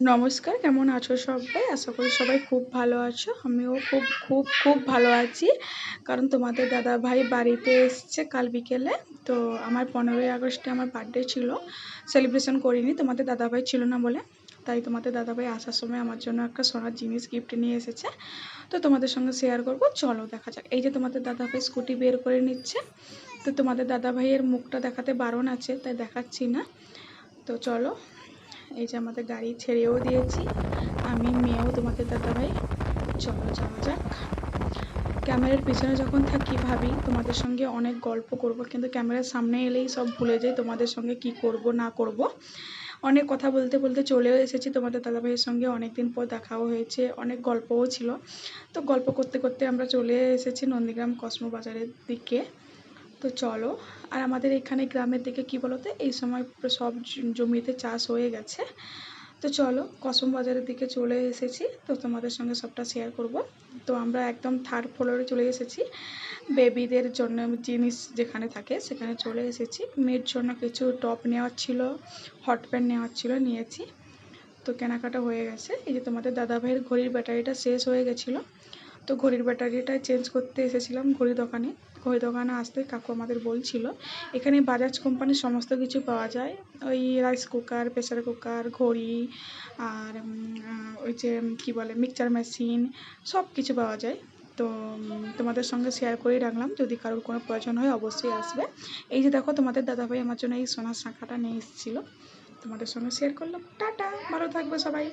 নমস্কার, কেমন আছো সবাই? আশা করি সবাই খুব ভালো আছো। আমিও খুব খুব খুব ভালো আছি। কারণ তোমাদের দাদা ভাই বাড়িতে এসছে কাল বিকেলে। তো আমার পনেরোই আগস্টে আমার বার্থডে ছিল। সেলিব্রেশন করিনি, তোমাদের দাদা ভাই ছিল না বলে। তাই তোমাদের দাদা ভাই আসার সময় আমার জন্য একটা সোনার জিনিস গিফট নিয়ে এসেছে। তো তোমাদের সঙ্গে শেয়ার করব। চলো দেখা যাক। এই যে তোমাদের দাদা ভাই স্কুটি বের করে নিচ্ছে। তো তোমাদের দাদা ভাইয়ের মুখটা দেখাতে বারণ আছে, তাই দেখাচ্ছি না। তো চলো এই যে আমাদের গাড়ি ছেড়েও দিয়েছি। আমি, মেয়েও তোমাদের দাদাভাই, চলো যাওয়া যাক। ক্যামেরার পিছনে যখন থাকি ভাবি, তোমাদের সঙ্গে অনেক গল্প করব, কিন্তু ক্যামেরার সামনে এলেই সব ভুলে যাই তোমাদের সঙ্গে কি করব, না করব। অনেক কথা বলতে বলতে চলেও এসেছি তোমাদের দাদাভাইয়ের সঙ্গে। অনেক দিন পর দেখাও হয়েছে, অনেক গল্পও ছিল। তো গল্প করতে করতে আমরা চলে এসেছি নন্দীগ্রাম কসমো বাজারের দিকে। তো চলো, আর আমাদের এখানে গ্রামের দিকে কি বলতো, এই সময় সব জমিতে চাষ হয়ে গেছে। তো চলো, কসম বাজারের দিকে চলে এসেছি, তো তোমাদের সঙ্গে সবটা শেয়ার করব। তো আমরা একদম থার্ড ফ্লোরে চলে এসেছি। বেবিদের জন্য জিনিস যেখানে থাকে, সেখানে চলে এসেছি। মেয়ের জন্য কিছু টপ নেওয়ার ছিল হট প্যান্ট নেওয়ার ছিল, নিয়েছি। তো কেনাকাটা হয়ে গেছে। এই যে তোমাদের দাদাভাইয়ের ঘড়ির ব্যাটারিটা শেষ হয়ে গেছিল। তো ঘড়ির ব্যাটারিটা চেঞ্জ করতে এসেছিলাম ঘড়ি দোকানে। ঘড়ি দোকানে আসতে কাকু আমাদের বলছিল, এখানে বাজাজ কোম্পানির সমস্ত কিছু পাওয়া যায়। ওই রাইস কুকার প্রেসার কুকার ঘড়ি আর ওই যে, কী বলে মিক্সচার মেশিন সব কিছু পাওয়া যায়। তো তোমাদের সঙ্গে শেয়ার করেই রাখলাম। যদি কারোর কোনো প্রয়োজন হয় অবশ্যই আসবে। এই যে দেখো, তোমাদের দাদাভাই আমার জন্য এই সোনার শাঁখাটা নিয়ে এসেছিল। তোমাদের সঙ্গে শেয়ার করলাম। টাটা, ভালো থাকবে সবাই।